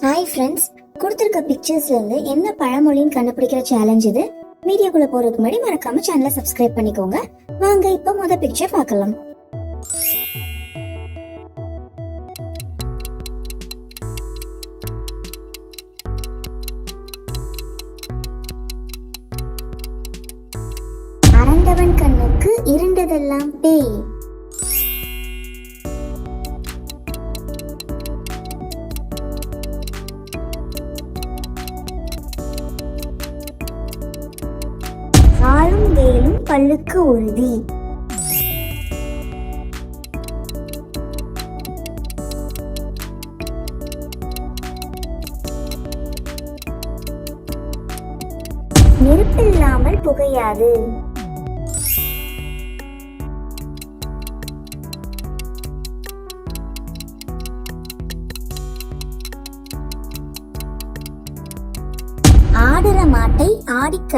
Hi friends கொடுத்துருக்க பிக்சர்ஸ்ல இருந்து என்ன பழமொழின்னு கண்டுபிடிக்கிற சேலஞ்ச் இது? வீடியோக்குள்ள போறதுக்கு முன்னாடி மறக்காம சேனலை சப்ஸ்கிரைப் பண்ணிக்கோங்க. வாங்க இப்போ முத பிக்சர் பார்க்கலாம். அரண்டவன் கண்ணுக்கு இருண்டதெல்லாம் பேய். ஆளும் பல்லுக்கு உறுதி. நெருப்பில்லாமல் புகையாது. ஆடுற மாட்டை ஆடிக்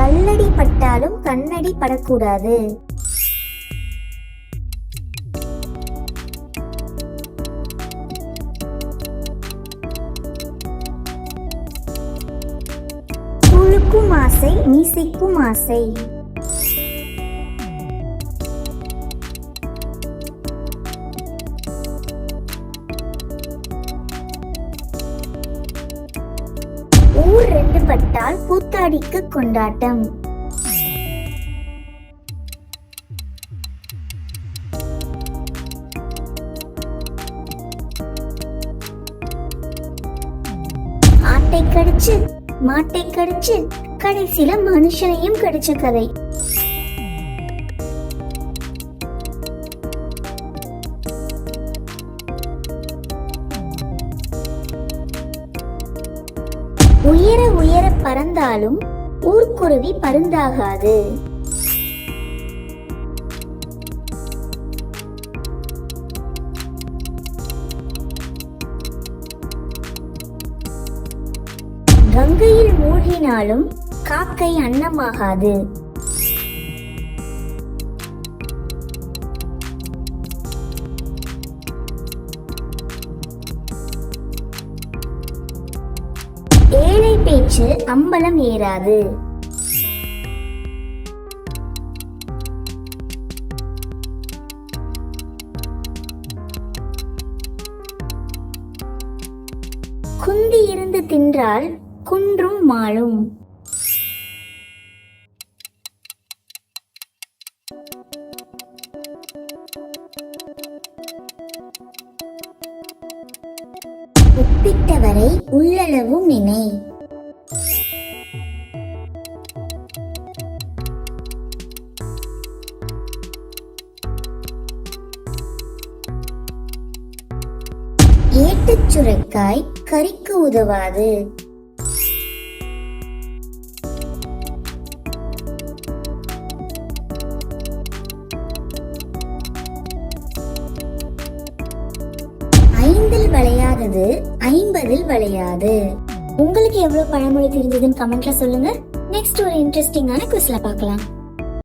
கல்லடி பட்டாலும் கண்ணடி படக்கூடாது. புழுக்கும் ஆசை மீசைக்கும் ஆசை. ஊர் ரெண்டு பட்டால் கூத்தாடிக்கு கொண்டாட்டம். ஆட்டை கடிச்சு மாட்டை கடிச்சு கடைசியில மனுஷனையும் கடிச்ச கதை. உயர உயர பறந்தாலும் ஊர்க்குருவி பருந்தாகாது. கங்கையில் மூழ்கினாலும் காக்கை அன்னமாகாது. பேச்சு அம்பலம் ஏறாது. குந்தி இருந்து தின்றால் குன்றும் மாளும். ஒப்பிட்டவரை உள்ளளவும் நினை. ஏட்டுச் சுரைக்காய் கறிக்கு உதவாது. ஐந்தில் விளையாதது ஐம்பதில் விளையாது. உங்களுக்கு எவ்வளவு பழமொழி தெரிஞ்சதுன்னு கமெண்ட்ல சொல்லுங்க. நெக்ஸ்ட் ஒரு இன்ட்ரெஸ்டிங்கான குவிஸ்ல பார்க்கலாம்.